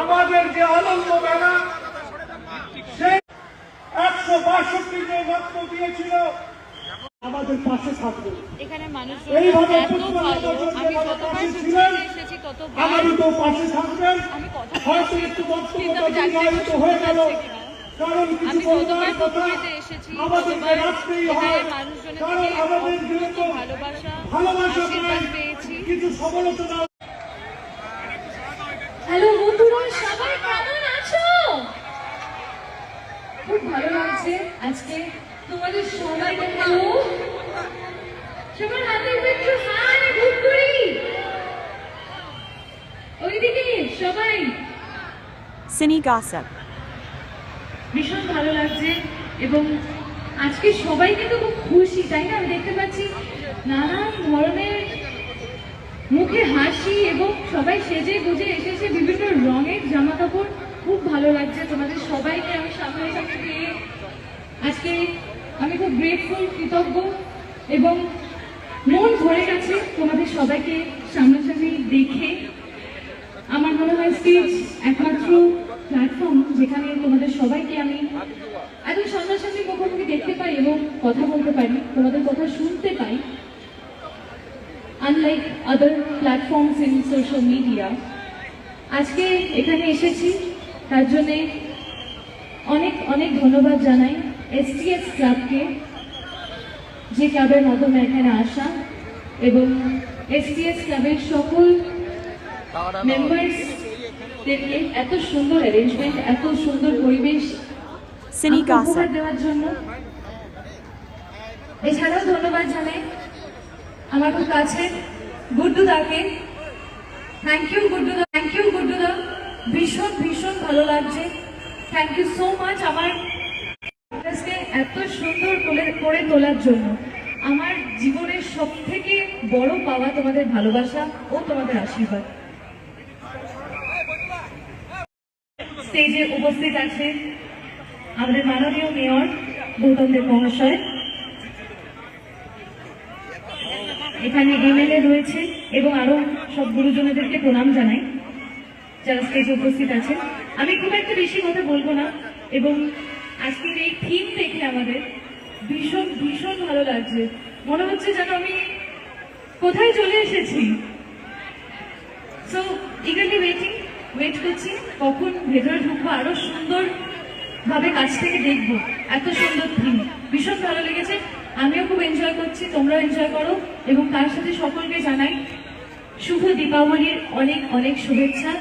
আমাদের যে অনন্য মেলা সেই একশো বাষট্টি যে রক্ত দিয়েছিল আমাদের পাশে থাকবে। এখানে এইভাবে আমি যতবার এসেছি ততবার। তো পাশে থাকবেন। হয়তো একটু বক্তব্য হয়ে গেল। কারণ কিছু বলবার কথা পুকুরেতে এসেছি আমাদেরকে ততবার রাখতেই হয়। কারণ আমাদের ভালোবাসা ভালোবাসা পেয়েছি। কিছু সমালোচনা হ্যালো বন্ধুরা সবাই কেমন আছো খুব ভালো লাগছে। আজকে তোমাদের হ্যালো সবার হাতে একটু গুড করি। ওইদিকে সবাই। Cine Gossip. ভীষণ ভালো লাগছে এবং আজকে সবাই কিন্তু খুব খুশি তাই না? আমি দেখতে পাচ্ছি নানান ধরনের মুখে হাসি এবং সবাই সেজে গুজে এসেছে বিভিন্ন রঙের জামা কাপড় খুব ভালো লাগছে তোমাদের সবাইকে আমি সামনে সামনে পেয়ে আজকে আমি খুব গ্রেটফুল কৃতজ্ঞ এবং মন ভরে গেছে তোমাদের সবাইকে সামনাসামনি দেখে। আমার মনে হয় স্টেজ একমাত্র প্ল্যাটফর্ম যেখানে তোমাদের সবাইকে আমি এত সামনাসামনি মুখোমুখি দেখতে পাই এবং কথা বলতে পারি, তোমাদের কথা শুনতে পাই। Unlike other platforms in social media আজকে এখানে এসেছি। তার জন্যে অনেক অনেক ধন্যবাদ জানাই এসটিএস ক্লাবকে যে ক্লাবের মাধ্যমে এখানে আসা এবং এসটিএস ক্লাবের সকল মেম্বার্সদেরকে এত সুন্দর অ্যারেঞ্জমেন্ট এত সুন্দর পরিবেশ. দেওয়ার জন্য। এছাড়াও ধন্যবাদ জানাই আমার খুব কাছে গুড্ডু দাকে thank you Guddu thank you Guddu দা ভীষণ ভীষণ ভালো লাগছে। থ্যাংক ইউ সো মাচ আমার এত সুন্দর করে করে তোলার জন্য। আমার জীবনের সব থেকে বড় পাওয়া তোমাদের ভালোবাসা ও তোমাদের আশীর্বাদ। স্টেজে উপস্থিত আছে আমাদের মাননীয় মেয়র গৌতম দেব মহাশয়। এখানে এমএলএ রয়েছে এবং আরও সব গুরুজনদেরকে প্রণাম জানাই। যারা স্টেজে উপস্থিত আছেন। আমি খুব একটা বেশি কথা বলব না, এবং আজকের এই থিম দেখে আমাদের ভীষণ ভীষণ ভালো লাগছে। মনে হচ্ছে যেন আমি কোথায় চলে এসেছি। সো ইগারলি ওয়েটিং ওয়েট করছি, কখন ভেতরে ঢুকবো, আরও সুন্দর ভাবে কাছ থেকে দেখব। এত সুন্দর থিম ভীষণ ভালো লেগেছে। আমিও খুব এনজয় করছি, তোমরাও এনজয় করো, এবং তার সাথে সকলকে জানাই শুভ দীপাবলির অনেক অনেক শুভেচ্ছা।